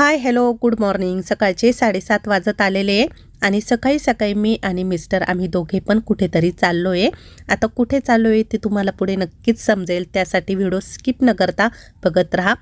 Hi hello good morning. सकाळचे साडेसात वाजत आलेले आहे. आणि सकाळी सकाळी मी आणि मिस्टर आम्ही दोघे पण कुठेतरी चाललो आहे आता कुठे चाललो आहे ते तुम्हाला पुढे नक्कीच समजेल. त्यासाठी व्हिडिओ स्किप न करता बघत राहा.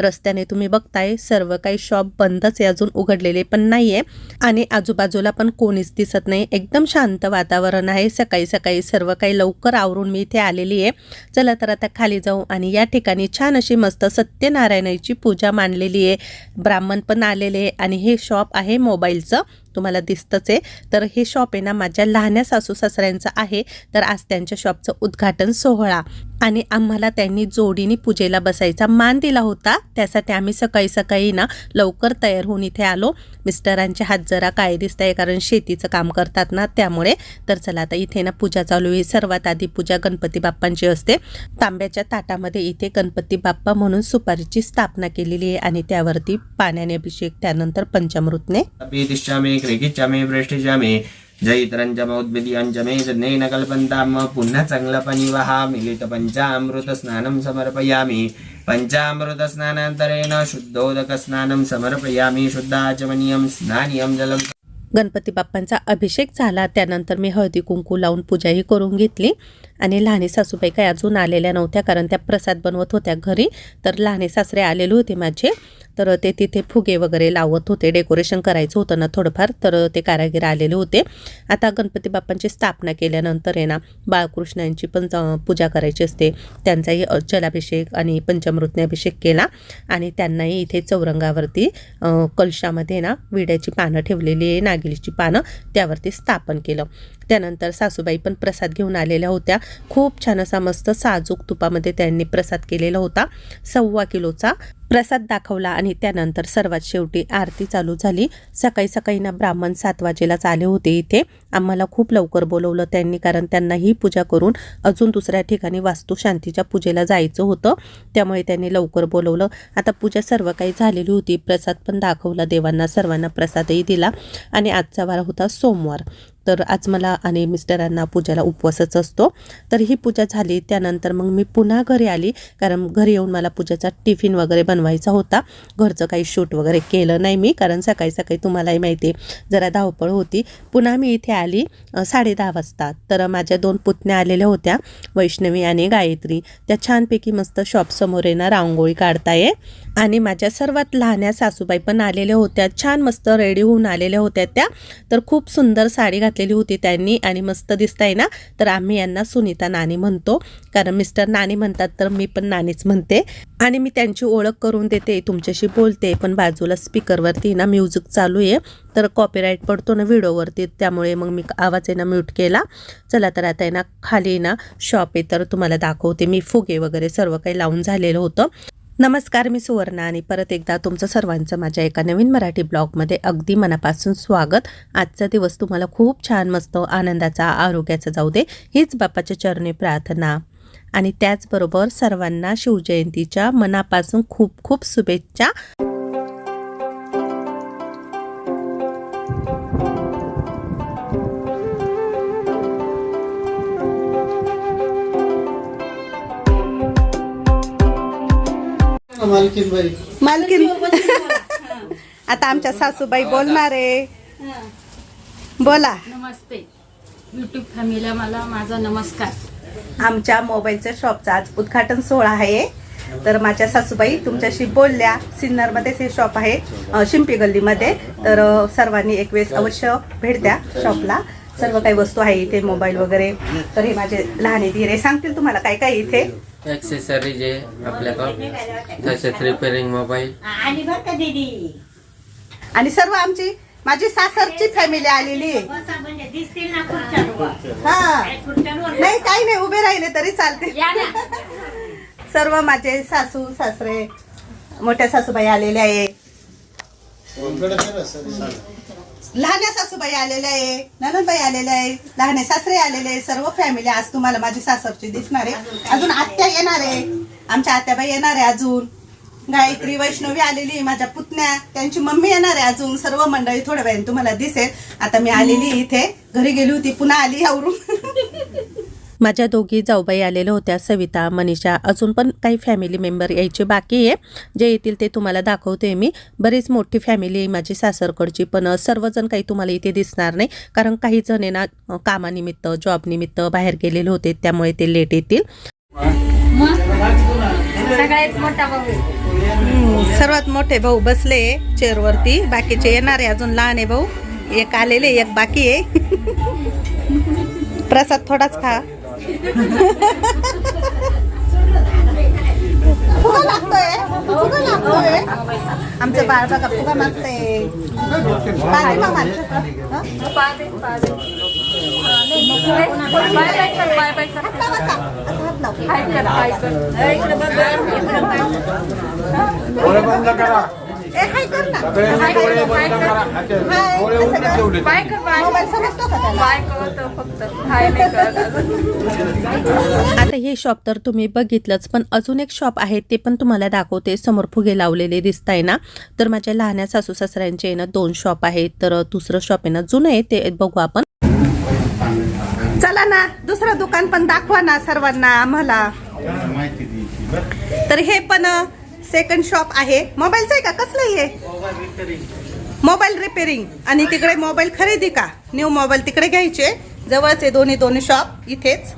रस्त्याने तुम्ही बघताय सर्व काही शॉप बंदच आहे अजून उघडलेले पण नाही आहे आणि आजूबाजूला पण कोणीच दिसत नाही. एकदम शांत वातावरण आहे. सकाळी सकाळी सर्व काही लवकर आवरून मी इथे आलेली आहे. चला तर आता खाली जाऊ आणि या ठिकाणी छान अशी मस्त सत्यनारायणाची पूजा मांडलेली आहे. ब्राह्मण पण आलेले आहे आणि हे शॉप आहे मोबाईलचं. तुम्हाला दिसतंच आहे. तर हे शॉप आहे ना माझ्या लहान्या सासू सासऱ्यांचं आहे. तर आज त्यांच्या शॉपचं उद्घाटन सोहळा. आणि आम्हाला त्यांनी जोडीने पूजेला बसायचा मान दिला होता. त्यासाठी आम्ही सकाळी सकाळी ना लवकर तयार होऊन इथे आलो. मिस्टरांचे हात जरा काय दिसत आहे कारण शेतीचं काम करतात ना त्यामुळे. तर चला आता इथे ना पूजा चालू आहे. सर्वात आधी पूजा गणपती बाप्पांची असते. तांब्याच्या ताटामध्ये इथे गणपती बाप्पा म्हणून सुपारीची स्थापना केलेली आहे आणि त्यावरती पाण्याने अभिषेक त्यानंतर पंचामृतने. जय इतरांच्या भ्रष्टिचामे जैत्रञ्चमोद्भिदियञ्चमे जनेन कल्पंताम पुन्हा चांगला पाणी वहा मिलित पंचामृत स्नानम समर्पयामि। पंचामृत स्नानांतरेण शुद्धोदक स्नानम समर्पयामि शुद्धाचमनीयम स्नानियम जलम गणपती बाप्पांचा अभिषेक झाला. त्यानंतर मी हळदी कुंकू लावून पूजाही करून घेतली. आणि लहाने सासूबाई काही अजून आलेल्या नव्हत्या कारण त्या प्रसाद बनवत होत्या घरी. तर लहाने सासरे आलेले होते माझे. तर ते तिथे फुगे वगैरे लावत होते डेकोरेशन करायचं होतं ना थोडंफार तर ते कारागीर आलेले होते. आता गणपती बाप्पांची स्थापना केल्यानंतर आहे ना बाळकृष्णांची पण पूजा करायची असते. त्यांचाही जलाभिषेक आणि पंचामृतने अभिषेक केला आणि त्यांनाही इथे चौरंगावरती कलशामध्ये ना विड्याची पानं ठेवलेली आहे नागिलीची पानं त्यावरती स्थापन केलं. त्यानंतर सासूबाई पण प्रसाद घेऊन आलेल्या होत्या. खूप छान असा मस्त साजूक तुपामध्ये त्यांनी प्रसाद केलेला होता. सव्वा किलोचा प्रसाद दाखवला आणि त्यानंतर सर्वात शेवटी आरती चालू झाली. सकाळी सकाळी ना ब्राह्मण सात वाजेलाच आले होते इथे. आम्हाला खूप लवकर बोलवलं त्यांनी कारण त्यांना ही पूजा करून अजून दुसऱ्या ठिकाणी वास्तुशांतीच्या पूजेला जायचं होतं. त्यामुळे त्यांनी लवकर बोलवलं. आता पूजा सर्व काही झालेली होती. प्रसाद पण दाखवला. देवांना सर्वांना प्रसादही दिला. आणि आजचा वार होता सोमवार. तर आज मला आणि मिस्टरांना पूजाला उपवासच असतो. तर ही पूजा झाली त्यानंतर मग मी पुन्हा घरी आली. कारण घरी येऊन मला पूजाचा टिफिन वगैरे बनवायचा होता. घरचं काही शूट वगैरे केलं नाही मी. कारण सकाळी सकाळी तुम्हालाही माहिती आहे जरा धावपळ होती. पुन्हा मी इथे आली साडे दहा वाजता. तर माझ्या दोन पुतण्या आलेल्या होत्या वैष्णवी आणि गायत्री. त्या छानपैकी मस्त शॉपसमोर येणं रांगोळी काढताय. आणि माझ्या सर्वात लहान्या सासूबाई पण आलेल्या होत्या. छान मस्त रेडी होऊन आलेल्या होत्या त्या. तर खूप सुंदर साडी घातलेली होती त्यांनी आणि मस्त दिसताय ना? तर आम्ही यांना सुनीता नानी म्हणतो. कारण मिस्टर नानी म्हणतात तर मी पण नानीच म्हणते. आणि मी त्यांची ओळख करून देते तुमच्याशी बोलते. पण बाजूला स्पीकरवरती ना म्युझिक चालू आहे. तर कॉपीराईट पडतो ना व्हिडिओवरती त्यामुळे मग मी आवाज आहे ना म्यूट केला. चला तर आता आहे ना खाली ना शॉप आहे तर तुम्हाला दाखवते. मी फुगे वगैरे सर्व काही लावून झालेलं होतं. नमस्कार मी सुवर्णा आणि परत एकदा तुमचं सर्वांचं माझ्या एका नवीन मराठी ब्लॉगमध्ये अगदी मनापासून स्वागत. आजचा दिवस तुम्हाला खूप छान मस्त आनंदाचा आरोग्याचा जाऊ दे हीच बाप्पाच्या चरणी प्रार्थना. आणि त्याचबरोबर सर्वांना शिवजयंतीच्या मनापासून खूप खूप शुभेच्छा. मालकीन बाई? मालकीन. आता आमच्या सासूबाई बोलणार आहे. बोला. नमस्ते. युट्यूब फॅमिलीला मला माझा नमस्कार. आमच्या मोबाईलच्या शॉपचा आज उद्घाटन सोहळा आहे. तर माझ्या सासूबाई तुमच्याशी बोलल्या. सिन्नरमध्येच हे शॉप आहे शिंपी गल्लीमध्ये. तर सर्वांनी एक वेळेस अवश्य भेट द्या शॉपला. सर्व काही वस्तू आहे इथे मोबाईल वगैरे. तर हे माझे लहाने धीरे सांगतील तुम्हाला काय काय इथे? ॲक्सेसरीज आहे आपल्याकडं तसेच रिपेअरिंग मोबाईल आणि बर का दीदी? आणि सर्व आमची माझी सासरची फॅमिली आलेली आहे. बसा म्हणजे दिसतील ना खुर्च्या हा. खुर्च्यांवर नाही काही नाही उभे राहिले तरी चालते या ना. सर्व माझे सासू सासरे मोठ्या सासूबाई आलेल्या आहे इकडे काय ना सर सांग. लहान्या सासूबाई आलेल्या आहे ननदबाई आलेल्या आहे लहाने सासरे आलेले आहे सर्व फॅमिली आज तुम्हाला माझी सासरची दिसणार आहे. अजून आत्या येणार आहे. आमच्या आत्याबाई येणार आहे अजून. गायत्री वैष्णवी आलेली आहे, माझ्या पुतण्या. त्यांची मम्मी येणार आहे अजून. सर्व मंडळी थोड्या वेळाने तुम्हाला दिसेल. आता मी आलेली इथे. घरी गेली होती पुन्हा आली आवरून. माझ्या दोघी जाऊबाई आलेल्या होत्या सविता मनीषा अजून पण काही फॅमिली मेंबर यायचे बाकी आहे. जे येतील ते तुम्हाला दाखवते मी. बरीच मोठी फॅमिली आहे माझी सासरकडची पण सर्वजण काही तुम्हाला इथे दिसणार नाही. कारण काही जण आहे ना कामानिमित्त जॉबनिमित्त बाहेर गेलेले होते त्यामुळे ते लेट येतील. सर्वात मोठे भाऊ बसले चेअरवरती बाकीचे येणार आहे अजून लहान आहे भाऊ. एक आलेले एक बाकी आहे. प्रसाद थोडाच खा. फुगा लागतोय फुगा लागतोय आमचं बाळ बघा फुगा मागतंय पाणी मामा हात लावा असा. असा हात लाव. ए, हाय कर ना. हाय कर. हाय, असं कर. मोबाईल समजतो का त्याला? आता हे शॉप तर तुम्ही बघितलंच पण अजून एक शॉप आहे ते पण तुम्हाला दाखवते. समोर फुगे लावलेले दिसत आहे ना. तर माझ्या लहान्या सासू सासऱ्यांचे आहे ना दोन शॉप आहेत. तर दुसरं शॉप आहे ना जुनं आहे ते बघू आपण. चला ना दुसरं दुकान पण दाखवा ना सर्वांना आम्हाला. तर हे पण सेकंड शॉप आहे. मोबाईलचं आहे का? कसलं आहे मोबाईल रिपेअरिंग आणि तिकडे मोबाईल खरेदी का? न्यू मोबाईल तिकडे घ्यायचे. जवळच आहे दोन्ही दोन्ही शॉप इथेच.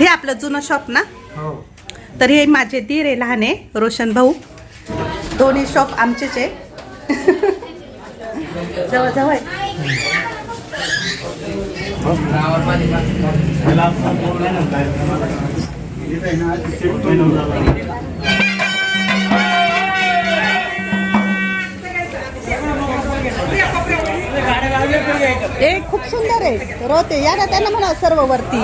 हे आपलं जुनं शॉप ना? तर हे माझे दीर आहे लहान आहे रोशन भाऊ. दोन्ही शॉप आमचेच आहे. जवळ जवळ. खूप सुंदर आहे. रोते या ना त्यांना म्हणा सर्व वरती.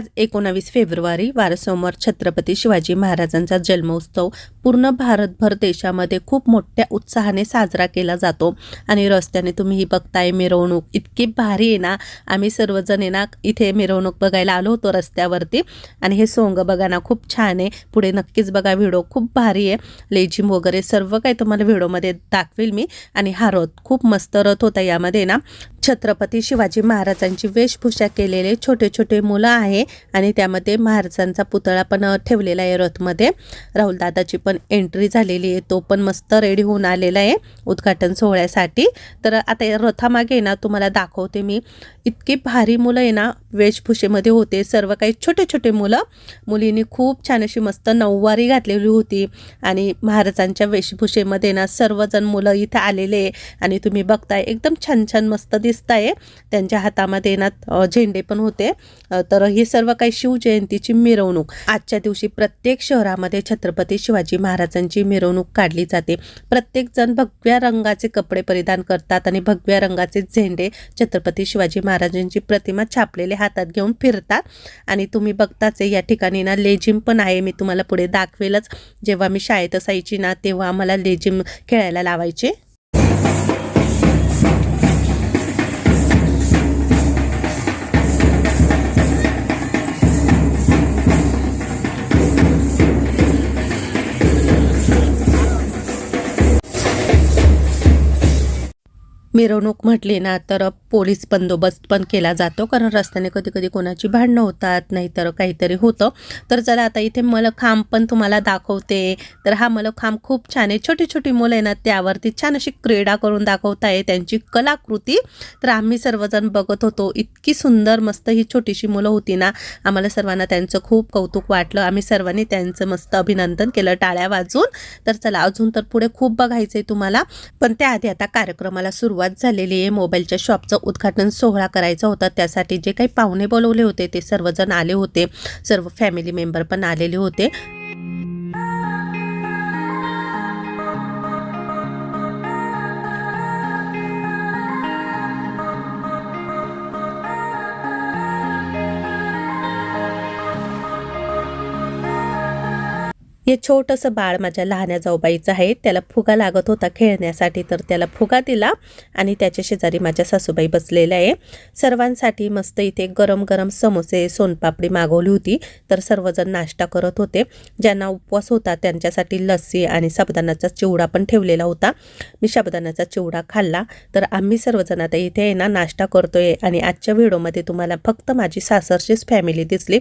आज एकोणावीस फेब्रुवारी वारसोमवार छत्रपती शिवाजी महाराजांचा जन्मोत्सव. पूर्ण भारतभर देशामध्ये खूप मोठ्या उत्साहाने साजरा केला जातो. आणि रस्त्याने तुम्ही ही बघताय मिरवणूक इतकी भारी आहे ना. आम्ही सर्वजण आहे ना इथे मिरवणूक बघायला आलो होतो रस्त्यावरती. आणि हे सोंग बघा ना खूप छान आहे. पुढे नक्कीच बघा व्हिडिओ खूप भारी आहे. लेझिम वगैरे सर्व काही तुम्हाला व्हिडिओमध्ये दाखवेल मी. आणि हा रथ खूप मस्त रथ होता यामध्ये ना. छत्रपती शिवाजी महाराजांची वेशभूषा केलेले छोटे छोटे मुलं आहे. आणि त्यामध्ये महाराजांचा पुतळा पण ठेवलेला आहे रथमध्ये. राहुलदादाची पण एंट्री झालेली आहे. तो पण मस्त रेडी होऊन आलेला आहे उद्घाटन सोहळ्यासाठी. तर आता या रथामागे ना तुम्हाला दाखवते मी. इतकी भारी मुलं आहे ना वेशभूषेमध्ये होते. सर्व काही छोटे छोटे मुलं. मुलींनी खूप छान अशी मस्त नऊवारी घातलेली होती. आणि महाराजांच्या वेशभूषेमध्ये ना सर्वजण मुलं इथे आलेले आहे. आणि तुम्ही बघताय एकदम छान छान मस्त दिसत आहे त्यांच्या हातामध्ये ना झेंडे पण होते. तर ही सर्व काही शिवजयंतीची मिरवणूक. आजच्या दिवशी प्रत्येक शहरामध्ये छत्रपती शिवाजी महाराजांची मिरवणूक काढली जाते. प्रत्येक जण भगव्या रंगाचे कपडे परिधान करतात आणि भगव्या रंगाचे झेंडे छत्रपती शिवाजी महाराजांची प्रतिमा छापलेले हातात घेऊन फिरतात. आणि तुम्ही बघताच आहे या ठिकाणी ना लेझिम पण आहे. मी तुम्हाला पुढे दाखवेलच. जेव्हा मी शाळेत असायची ना तेव्हा आम्हाला लेझिम खेळायला लावायचे. मिरवणूक म्हटली ना तर पोलीस बंदोबस्त पण केला जातो. कारण रस्त्याने कधी कधी कोणाची भांडणं होतात नाहीतर काहीतरी होतं. तर चला आता इथे मलखांब पण तुम्हाला दाखवते. तर हा मलखांब खूप छान आहे. छोटी छोटी मुलं आहे ना त्यावरती छान अशी क्रीडा करून दाखवत आहे त्यांची कलाकृती. तर आम्ही सर्वजण बघत होतो. इतकी सुंदर मस्त ही छोटीशी मुलं होती ना. आम्हाला सर्वांना त्यांचं खूप कौतुक वाटलं. आम्ही सर्वांनी त्यांचं मस्त अभिनंदन केलं टाळ्या वाजून. तर चला अजून तर पुढे खूप बघायचं आहे तुम्हाला. पण त्याआधी आता कार्यक्रमाला सुरुवात झालेली आहे. मोबाईलच्या शॉपचं उद्घाटन सोहळा करायचा होता. त्यासाठी जे काही पाहुणे बोलवले होते ते सर्वजण आले होते. सर्व फॅमिली मेंबर पण आलेले होते. हे छोटंसं बाळ माझ्या लहान्या जाऊबाईचं आहे. त्याला फुगा लागत होता खेळण्यासाठी तर त्याला फुगा दिला आणि त्याच्या शेजारी माझ्या सासूबाई बसलेल्या आहे. सर्वांसाठी मस्त इथे गरम गरम समोसे सोनपापडी मागवली होती तर सर्वजण नाश्ता करत होते. ज्यांना उपवास होता त्यांच्यासाठी लस्सी आणि साबुदाण्याचा चिवडा पण ठेवलेला होता. मी साबुदाण्याचा चिवडा खाल्ला तर आम्ही सर्वजण आता इथे आहे ना नाश्ता करतोय आणि आजच्या व्हिडिओमध्ये तुम्हाला फक्त माझी सासरचीच फॅमिली दिसली.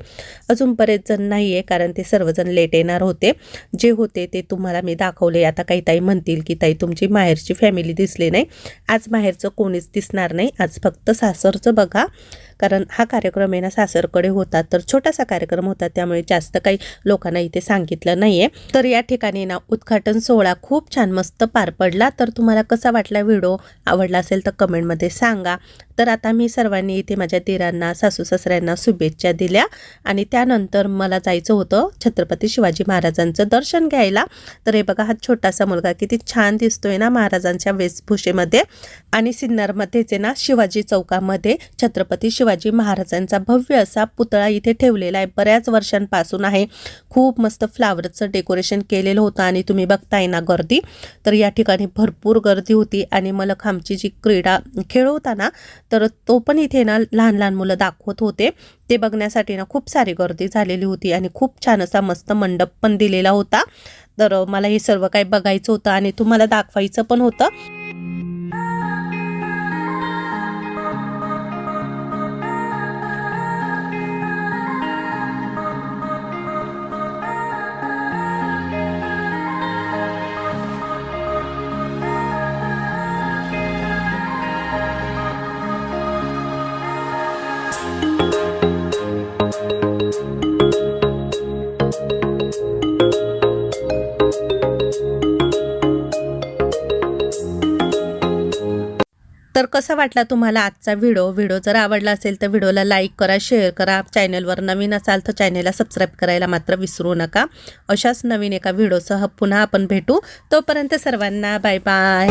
अजून बरेच जण नाही आहे कारण ते सर्वजण लेट येणार होते. जे होते ते तुम्हाला मी दाखवले. आता काही ताई म्हणतील की ताई तुमची माहेरची फॅमिली दिसली नाही. आज माहेरचं कोणीच दिसणार नाही. आज फक्त सासरचं बघा. कारण हा कार्यक्रम आहे ना सासरकडे होता तर छोटासा कार्यक्रम होता त्यामुळे जास्त काही लोकांना इथे सांगितलं नाही आहे तर या ठिकाणी ना उद्घाटन सोहळा खूप छान मस्त पार पडला. तर तुम्हाला कसा वाटला व्हिडिओ? आवडला असेल तर कमेंटमध्ये सांगा. तर आता मी सर्वांनी इथे माझ्या दिरांना सासू सासऱ्यांना शुभेच्छा दिल्या. आणि त्यानंतर मला जायचं होतं छत्रपती शिवाजी महाराजांचं दर्शन घ्यायला. तर हे बघा हा छोटासा मुलगा किती छान दिसतोय ना महाराजांच्या वेशभूषेमध्ये. आणि सिन्नरमध्येच आहे ना शिवाजी चौकामध्ये छत्रपती शिवाजी शिवाजी महाराजांचा भव्य असा पुतळा इथे ठेवलेला आहे. बऱ्याच वर्षांपासून आहे. खूप मस्त फ्लावरचं डेकोरेशन केलेलं होतं आणि तुम्ही बघताय ना गर्दी. तर या ठिकाणी भरपूर गर्दी होती आणि मलखांबची जी क्रीडा खेळ होता ना तर तो पण इथे ना लहान लहान मुलं दाखवत होते. ते बघण्यासाठी ना खूप सारी गर्दी झालेली होती आणि खूप छान असा मस्त मंडप पण दिलेला होता. तर मला हे सर्व काही बघायचं होतं आणि तुम्हाला दाखवायचं पण होतं. कसा वाटला तुम्हाला आजचा व्हिडिओ? व्हिडिओ जर आवडला असेल तर व्हिडिओला लाईक करा शेअर करा. चॅनलवर नवीन असाल तर चॅनलला सबस्क्राईब करायला मात्र विसरू नका. अशाच नवीन एका व्हिडिओसह पुन्हा आपण भेटू. तोपर्यंत सर्वांना बाय बाय